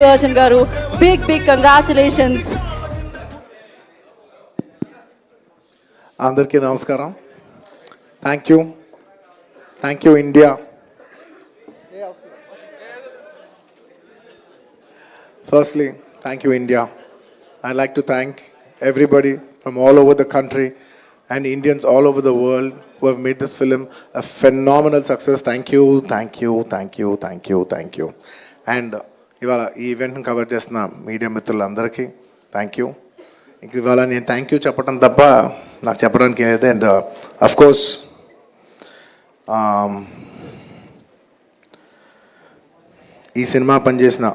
అర్జున్ గారు big big congratulations అందరికీ నమస్కారం. Thank you thank you India firstly thank you India I like to thank everybody from all over the country and Indians all over the world who have made this film a phenomenal success thank you thank you thank you thank you thank you and ఇవాళ ఈ ఈవెంట్ని cover చేస్తున్న media మిత్రులందరికీ thank you ఇంక ఇవాళ నేను thank you చెప్పడం తప్ప నాకు చెప్పడానికి ఏదైతే అండ్ అఫ్ కోర్స్ ఈ సినిమా పనిచేసిన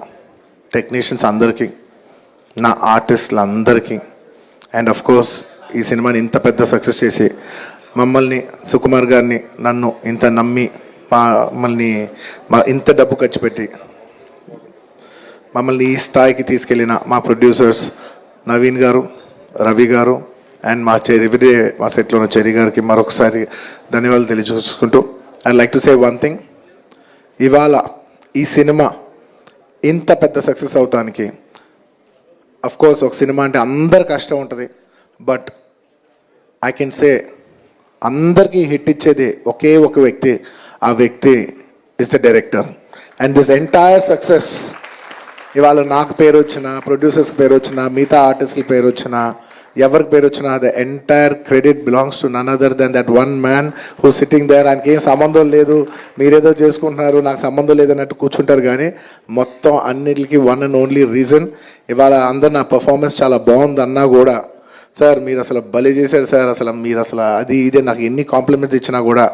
టెక్నీషియన్స్ అందరికీ నా ఆర్టిస్టులు అందరికీ అండ్ అఫ్ కోర్స్ ఈ సినిమాని ఇంత పెద్ద సక్సెస్ చేసి మమ్మల్ని సుకుమార్ గారిని నన్ను ఇంత నమ్మి మమ్మల్ని మా ఇంత డబ్బు ఖర్చు పెట్టి మమ్మల్ని ఈ స్థాయికి తీసుకెళ్ళిన మా ప్రొడ్యూసర్స్ నవీన్ గారు రవి గారు అండ్ మా చెరి ఎవ్రీడే మా సెట్లో ఉన్న చెరి గారికి మరొకసారి ధన్యవాదాలు తెలియజేసుకుంటూ I like to say one thing ఇవాళ ఈ సినిమా ఇంత పెద్ద సక్సెస్ అవటానికి అఫ్ కోర్స్ ఒక సినిమా అంటే అందరు కష్టం ఉంటుంది బట్ ఐ కెన్ సే అందరికీ హిట్ ఇచ్చేది ఒకే ఒక వ్యక్తి ఆ వ్యక్తి is the director and this entire success ఇవాళ నాకు పేరు వచ్చిన ప్రొడ్యూసర్స్ పేరు వచ్చిన మిగతా ఆర్టిస్టుల పేరు వచ్చిన ఎవరికి పేరు వచ్చినా the entire credit belongs to none other than that one man who sitting there ఆయనకి ఏం సంబంధం లేదు. మీరేదో చేసుకుంటున్నారు నాకు సంబంధం లేదన్నట్టు కూర్చుంటారు కానీ మొత్తం అన్నిటికీ వన్ అండ్ ఓన్లీ రీజన్ ఇవాళ అందరు నా పర్ఫార్మెన్స్ చాలా బాగుంది అన్నా కూడా. సార్ మీరు అసలు బలి చేశారు సార్ అసలు మీరు అసలు అది ఇదే నాకు ఎన్ని కాంప్లిమెంట్స్ ఇచ్చినా కూడా.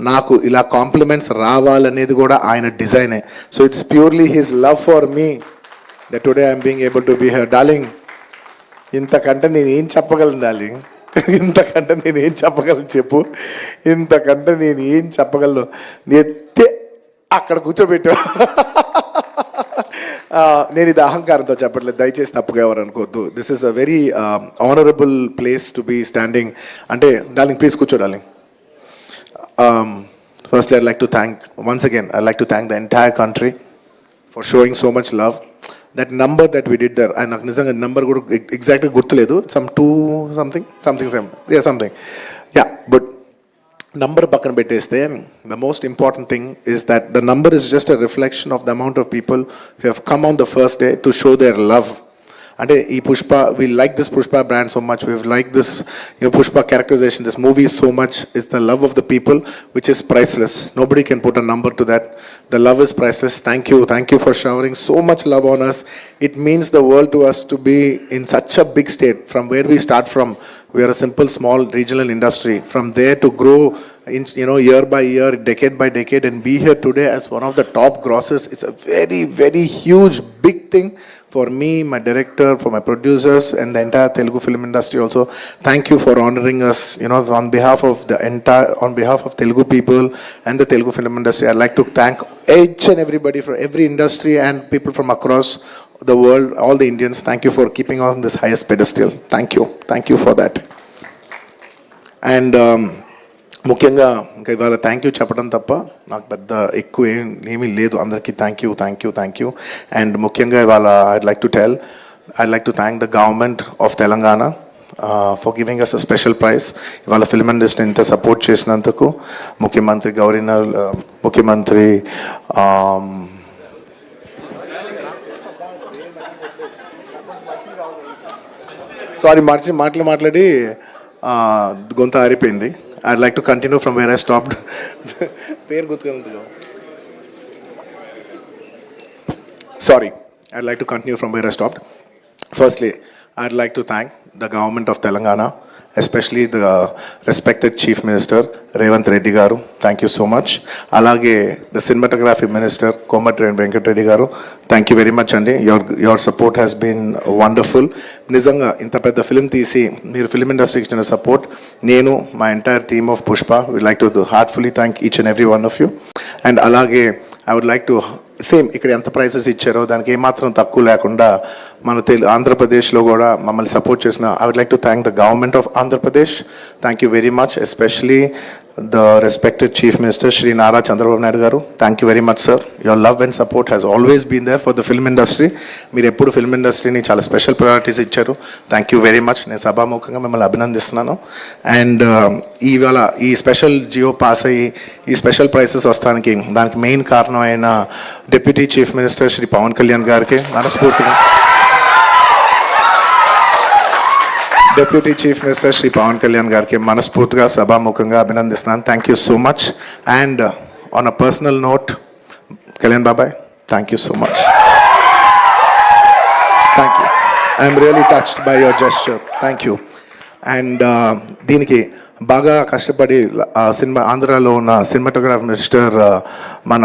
నాకు ఇలా కాంప్లిమెంట్స్ రావాలనేది కూడా ఆయన డిజైనే so it's purely his love for me the today I'm being able to be here darling ఇంతకంటే నేను ఏం చెప్పగలను డార్లింగ్ ఇంతకంటే నేను ఏం చెప్పగలను చెప్పు? ఇంతకంటే నేను ఏం చెప్పగలను? ఎత్తే అక్కడ కూర్చోబెట్టా. నేను ఇది అహంకారంతో చెప్పట్లేదు. దయచేసి తప్పుగా ఎవరు అనుకోవద్దు. This is a very honourable place to be standing అంటే డార్లింగ్ ప్లీజ్ కూర్చో darling um, firstly, I'd like to thank, once again, I'd like to thank the entire country for showing so much love. That number that we did there, నాకు నిజంగా number కూడా ఎగ్జాక్ట్గా గుర్తులేదు. Some two something something same yeah something yeah but number పక్కన పెట్టేస్తే the most important thing is that the number is just a reflection of the amount of people who have come on the first day to show their love అంటే ఈ Pushpa we like this Pushpa brand so much we like this you Pushpa characterisation this movie so much is the love of the people which is priceless nobody can put a number to that the love is priceless thank you thank you for showering so much love on us it means the world to us to be in such a big state from where we start from we are a simple small regional industry. From there to grow in, you know year by year decade by decade and be here today as one of the top grossers is a very very huge big thing. For me my director for my producers and the entire telugu film industry also thank you for honoring us you know on behalf of the entire on behalf of telugu people and the telugu film industry i'd like to thank each and everybody from every industry and people from across the world, all the Indians, thank you for keeping on this highest pedestal. Thank you. Thank you for that. And ముఖ్యంగా ఇంకా ఇవాళ thank you చెప్పడం తప్ప నాకు పెద్ద ఎక్కువ ఏం ఏమీ లేదు. అందరికీ thank you thank you thank you and ముఖ్యంగా ఇవాళ I'd like to tell I like to thank the government of Telangana for giving us a special prize ఇవాళ ఫిల్మ్ ఇండస్ట్రీని ఇంత సపోర్ట్ చేసినందుకు ముఖ్యమంత్రి గవర్నర్ uh, ముఖ్యమంత్రి um, సారీ మార్చి మాటలు మాట్లాడి uh, గొంత ఆరిపోయింది. I'd like to continue from where I stopped. Sorry, I'd like to continue from where I stopped. Firstly, I'd like to thank the government of Telangana especially the respected chief minister Revanth Reddy garu thank you so much అలాగే the cinematography minister Komatireddy Venkatreddy garu thank you very much అండి. Your your support has been wonderful నిజంగా ఇంత పెద్ద film తీసి మీరు film ఇండస్ట్రీకి ఇచ్చిన support నేను మా entire team of Pushpa we like to heartfully thank each and every one of you and అలాగే I would like to same ఇక్కడ ఎంత ప్రైసెస్ ఇచ్చారో దానికి ఏమాత్రం తక్కువ లేకుండా మన తెలు ఆంధ్రప్రదేశ్లో కూడా మమ్మల్ని సపోర్ట్ చేసిన I would like to thank the government of Andhra Pradesh. Thank you very much especially the respected chief minister Shri Nara Chandrababu Naidu garu. Thank you very much sir your love and support has always been there for the film industry మీరు ఎప్పుడు film ఇండస్ట్రీని చాలా special priorities ఇచ్చారు. Thank you very much నేను సభాముఖంగా మిమ్మల్ని అభినందిస్తున్నాను. And um, ఇవాళ ఈ స్పెషల్ జియో పాస్ అయ్యి ఈ స్పెషల్ ప్రైసెస్ వస్తానికి దానికి మెయిన్ కారణమైన deputy chief minister Shri Pawan Kalyan గారికి మనస్ఫూర్తిగా. Deputy chief minister Shri Pawan Kalyan గారికి మనస్ఫూర్తిగా సభాముఖంగా అభినందిస్తున్నాను. Thank you so much and on a personal note Kalyan బాబాయ్ thank you so much thank you I'm really touched by your gesture thank you and దీనికి బాగా కష్టపడి cinema ఆంధ్రాలో ఉన్న సినిమాటోగ్రాఫ్ మినిస్టర్ మన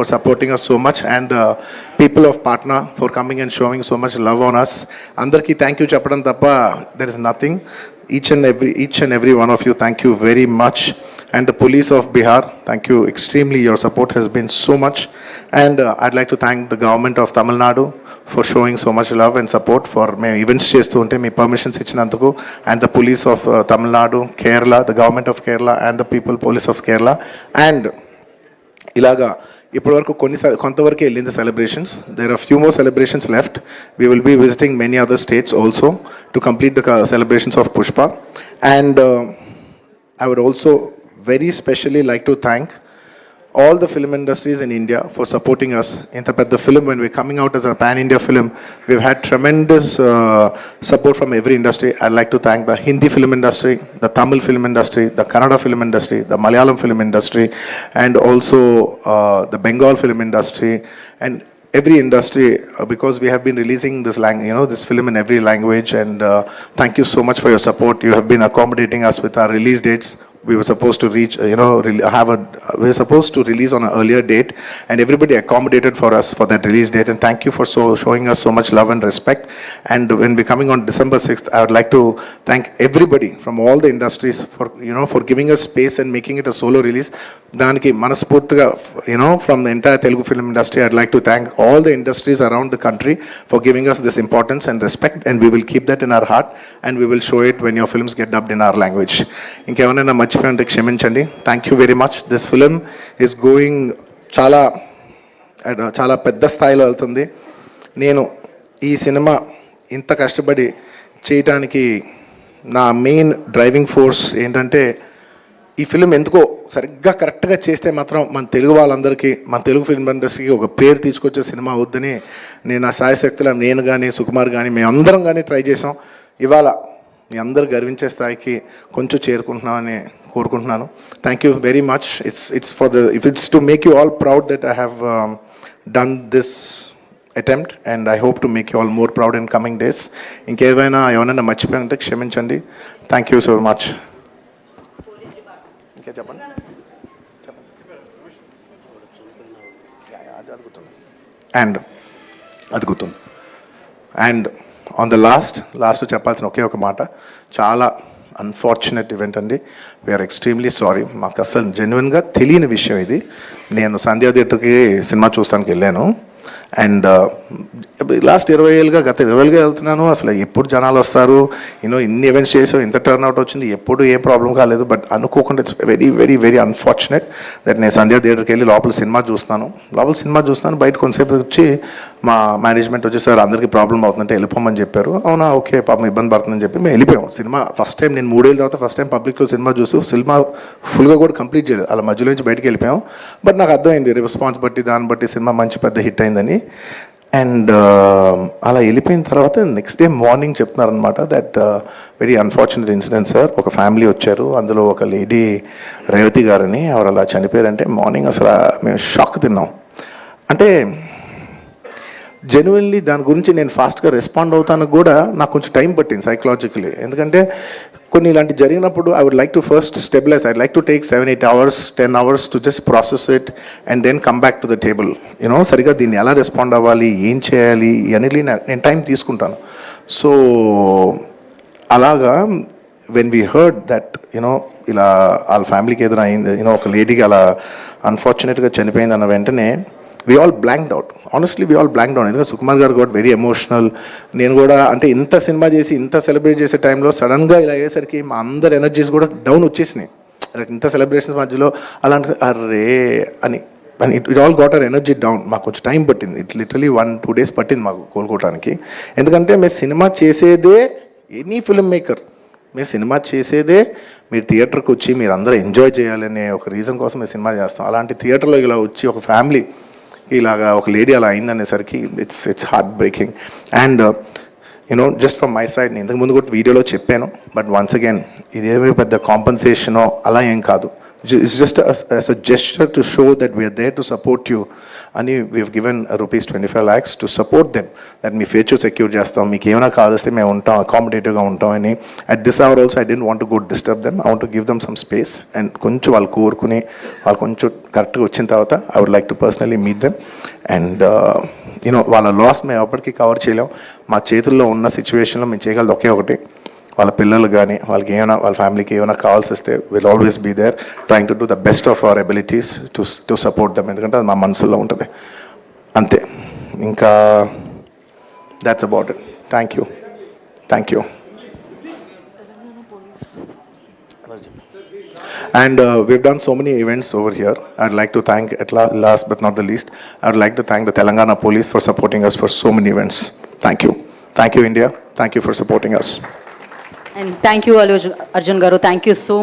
for supporting us so much and the people of Patna for coming and showing so much love on us. అందరికీ thank you చెప్పడం తప్ప there is nothing each and every each and every one of you thank you very much and the police of Bihar thank you extremely your support has been so much and I'd like to thank the government of Tamil Nadu for showing so much love and support for మేము events చేస్తూ ఉంటే మీ permissions ఇచ్చినందుకు. And the police of Tamil Nadu Kerala the government of Kerala and the people police of Kerala and ఇలాగా ఇప్పటివరకు కొన్ని కొంతవరకు వెళ్ళింది celebrations there are few more celebrations left we will be visiting many other states also to complete the celebrations of Pushpa and I would also very specially like to thank all the film industries in India for supporting us. In the, the film, when we're coming out as a pan-India film, we've had tremendous uh, support from every industry. I'd like to thank the Hindi film industry, the Tamil film industry, the Kannada film industry, the Malayalam film industry, and also uh, the Bengal film industry, and every industry uh, because we have been releasing this lang- you know this film in every language and uh, thank you so much for your support you have been accommodating us with our release dates we were supposed to reach uh, you know re- have a we were supposed to release on an earlier date and everybody accommodated for us for that release date and thank you for so showing us so much love and respect and when we're coming on december 6th i would like to thank everybody from all the industries for you know for giving us space and making it a solo release దానికి మనస్ఫూర్తిగా you know from the entire Telugu film industry I'd like to thank all the industries around the country for giving us this importance and respect and we will keep that in our heart and we will show it when your films get dubbed in our language ఇంకేమైనా మర్చిపోయింటే క్షమించండి. Thank you very much this film is going చాలా చాలా పెద్ద స్థాయిలో వెళ్తుంది. నేను ఈ cinema ఇంత కష్టపడి చేయటానికి నా మెయిన్ డ్రైవింగ్ ఫోర్స్ ఏంటంటే ఈ ఫిలిం ఎందుకో సరిగ్గా కరెక్ట్గా చేస్తే మాత్రం మన తెలుగు వాళ్ళందరికీ మన తెలుగు ఫిల్మ్ ఇండస్ట్రీకి ఒక పేరు తీసుకొచ్చే సినిమా అవుద్దని నేను నా సాయశక్తుల నేను కానీ సుకుమార్ కానీ మేమందరం కానీ ట్రై చేసాం ఇవాళ మీ అందరు గర్వించే స్థాయికి కొంచెం చేరుకుంటున్నామని కోరుకుంటున్నాను. Thank you very much it's it's for the if it's to make you all proud that I have done this attempt and I hope to make you all more proud in coming days ఇంకేమైనా ఏమైనా మర్చిపోయి ఉంటే క్షమించండి. Thank you so much ఇంకా చెప్పండి? And అది గుర్తుంది. And on the last last చెప్పాల్సిన ఒకే ఒక మాట. చాలా అన్ఫార్చునేట్ ఈవెంట్ అండి. వీఆర్ ఎక్స్ట్రీమ్లీ సారీ మాకు అసలు జెన్యున్గా తెలియని విషయం ఇది. నేను సంధ్యా థియేటర్కి సినిమా చూస్తానికి వెళ్ళాను. అండ్ లాస్ట్ uh, ఇరవై ఏళ్ళుగా గత ఇరవై ఏళ్ళుగా వెళ్తున్నాను. అసలు ఎప్పుడు జనాలు వస్తారు? యూనో ఇన్ని ఈవెంట్స్ చేసాం ఇంత టర్న్ అవుట్ వచ్చింది ఎప్పుడు ఏ ప్రాబ్లం కాలేదు. బట్ అనుకోకుండా it's very very very unfortunate that నేను సంధ్య థియేటర్కి వెళ్ళి లోపల సినిమా చూస్తున్నాను. లోపల సినిమా చూస్తాను బయట కొంతసేపు వచ్చి మా మేనేజ్మెంట్ వచ్చి సార్ అందరికీ ప్రాబ్లం అవుతుందంటే వెళ్ళిపోమని చెప్పారు. అవునా? ఓకే పాపం ఇబ్బంది పడుతుందని చెప్పి మేము వెళ్ళిపోయాం సినిమా ఫస్ట్ టైం నేను మూడేళ్ళ తర్వాత ఫస్ట్ టైం పబ్లిక్లో సినిమా చూస్తూ సినిమా ఫుల్గా కూడా కంప్లీట్ చేయలేదు. అలా మధ్యలో నుంచి బయటకు వెళ్ళిపోయాం బట్ నాకు అర్థమైంది రెస్పాన్స్ బట్టి దాన్ని బట్టి సినిమా మంచి పెద్ద హిట్ అయిందని. అండ్ um, అలా వెళ్ళిపోయిన తర్వాత నెక్స్ట్ డే మార్నింగ్ చెప్తున్నారనమాట that very unfortunate incident sir ఒక ఫ్యామిలీ వచ్చారు. అందులో ఒక లేడీ రేవతి గారని ఎవరు అలా చనిపోయారంటే మార్నింగ్ అసలు మేము షాక్ తిన్నాం. అంటే జెన్యున్లీ దాని గురించి నేను ఫాస్ట్గా రెస్పాండ్ అవుతాను కూడా నాకు కొంచెం టైం పట్టింది సైకలాజికలీ ఎందుకంటే కొన్ని ఇలాంటి జరిగినప్పుడు I would like to first stabilize I like to take seven eight hours ten hours to just process it and then come back to the table you know సరిగా దీన్ని ఎలా రెస్పాండ్ అవ్వాలి ఏం చేయాలి ఇవన్నీ నేను టైం తీసుకుంటాను. సో అలాగా when we heard that you know ఇలా వాళ్ళ ఫ్యామిలీకి ఏదైనా అయింది యూనో ఒక లేడీకి అలా అన్ఫార్చునేట్గా చనిపోయింది అన్న వెంటనే we all blanked out honestly we all blanked out ఎందుకంటే సుకుమార్ గారు కూడా వెరీ ఎమోషనల్ నేను కూడా అంటే ఇంత సినిమా చేసి ఇంత సెలబ్రేట్ చేసే టైంలో సడన్గా ఇలా అయ్యేసరికి మా అందరి ఎనర్జీస్ కూడా డౌన్ వచ్చేసినాయి. ఇంత సెలబ్రేషన్స్ మధ్యలో అలాంటి అరే అని. అని it it all got our energy down మాకు కొంచెం టైం పట్టింది. It literally one two days పట్టింది మాకు కోలుకోవడానికి ఎందుకంటే మేము సినిమా చేసేదే ఎనీ ఫిల్మ్ మేకర్ మీరు సినిమా చేసేదే మీరు థియేటర్కి వచ్చి మీరు అందరూ ఎంజాయ్ చేయాలనే ఒక రీజన్ కోసం మేము సినిమా చేస్తాం. అలాంటి థియేటర్లో ఇలా వచ్చి ఒక ఫ్యామిలీ ఇలాగా ఒక లేడీ అలా అయిందనేసరికి it's it's heart breaking and you know just from my side నేను ఇంతకు ముందు కూడా వీడియోలో చెప్పాను బట్ వన్స్ అగైన్ ఇదేమీ పెద్ద కాంపన్సేషనో అలా ఏం కాదు. It's just us a gesture to show that we are there to support you అని we given rupees twenty five lakhs to support them that me future secure చేస్తాం. మీకు ఏమైనా కావాల్స్తే మేము ఉంటాం అకామిడేటివ్గా ఉంటాం అని. At this hour also I didn't want good disturb them I want give them some space and కొంచెం వాళ్ళు కోరుకుని వాళ్ళు కొంచెం కరెక్ట్గా వచ్చిన తర్వాత I would like to personally meet them and you know వాళ్ళ లాస్ మేము ఎప్పటికీ కవర్ చేయలేం. మా చేతుల్లో ఉన్న సిచ్యువేషన్లో మేము చేయగలదు ఒకే ఒకటి. వాళ్ళ పిల్లలు కానీ వాళ్ళకి ఏమైనా వాళ్ళ ఫ్యామిలీకి ఏమైనా కావాల్సి వస్తే will always be there trying to do the best of our abilities to to support them ఎందుకంటే అది మా మనసులో ఉంటుంది అంతే ఇంకా that's about it thank you thank you And uh, we've done so many events over here. I'd like to thank, at la- last but not the least, I'd like to thank the Telangana police for supporting us for so many events. Thank you. Thank you, India. Thank you for supporting us. And thank you Allu Arjun garu thank you so